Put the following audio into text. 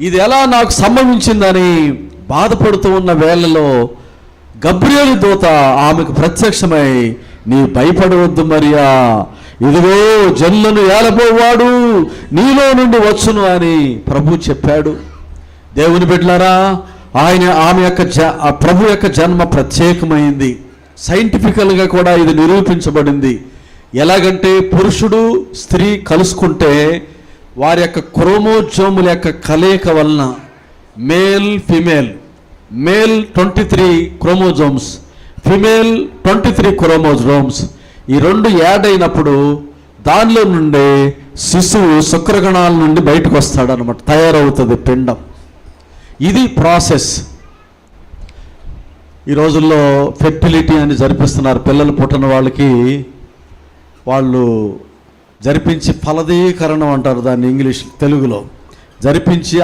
ఇది ఎలా నాకు సంభవించిందని బాధపడుతూ ఉన్న వేళలో గబ్రియలు దూత ఆమెకు ప్రత్యక్షమై నీ భయపడవద్దు మరియా. ఇదిగో జన్లను ఏలబోవాడు. నీలో నుండి వచ్చును అని ప్రభు చెప్పాడు. దేవుని బిడ్డలారా ఆయన ఆమె యొక్క జ ఆ ప్రభు యొక్క జన్మ ప్రత్యేకమైంది. సైంటిఫికల్గా కూడా ఇది నిరూపించబడింది. ఎలాగంటే పురుషుడు స్త్రీ కలుసుకుంటే వారి యొక్క క్రోమోజోముల యొక్క కలయిక వలన male female. Male twenty three chromosomes female twenty three chromosomes. ఈ రెండు యాడ్ అయినప్పుడు దానిలో నుండి శిశువు శుక్రగణాల నుండి బయటకు వస్తాడనమాట తయారవుతుంది పిండం. ఇది ప్రాసెస్. ఈ రోజుల్లో ఫెర్టిలిటీ అని జరిపిస్తున్నారు పిల్లలు పుట్టిన వాళ్ళకి. వాళ్ళు జరిపించి ఫలదీకరణం అంటారు దాన్ని ఇంగ్లీష్ తెలుగులో. జరిపించి